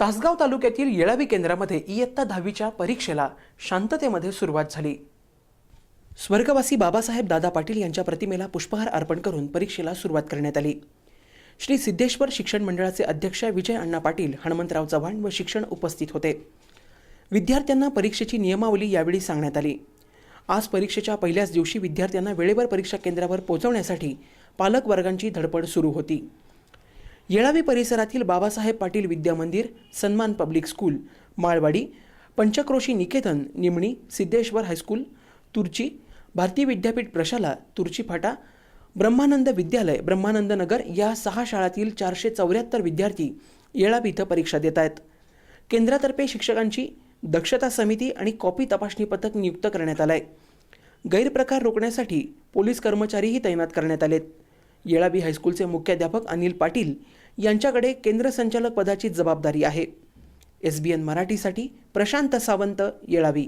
तासगाव तालुक्यातील येळावी केंद्रामध्ये इयत्ता दहावीच्या परीक्षेला शांततेमध्ये सुरुवात झाली. स्वर्गवासी बाबासाहेब दादा पाटील यांच्या प्रतिमेला पुष्पहार अर्पण करून परीक्षेला सुरुवात करण्यात आली. श्री सिद्धेश्वर शिक्षण मंडळाचे अध्यक्ष विजय अण्णा पाटील हनुमंतराव चव्हाण व शिक्षण उपस्थित होते. विद्यार्थ्यांना परीक्षेची नियमावली यावेळी सांगण्यात आली. आज परीक्षेच्या पहिल्याच दिवशी विद्यार्थ्यांना वेळेवर परीक्षा केंद्रावर पोहोचवण्यासाठी पालक वर्गांची धडपड सुरू होती. येळावी परिसरातील Babasaheb Patil Vidya Mandir Sanman public school Malwadi Panchkroshi Niketan Nimani Siddheshwar high school तुर्ची भारतीय विद्यापीठ प्रशाला तुर्ची फाटा ब्रह्मानंद विद्यालय ब्रह्मानंद नगर या सहा शाळातील चारशे चौऱ्याहत्तर विद्यार्थी येळावी इथं परीक्षा देत आहेत. केंद्रातर्फे शिक्षकांची दक्षता समिती आणि कॉपी तपासणी पथक नियुक्त करण्यात आलं आहे गैरप्रकार रोखण्यासाठी पोलीस कर्मचारीही तैनात करण्यात आलेत. येळावी हायस्कूलचे मुख्याध्यापक अनिल पाटील यांच्याकडे केंद्र संचालक पदाची जबाबदारी आहे. एस बी एन मराठीसाठी प्रशांत सावंत येळावी.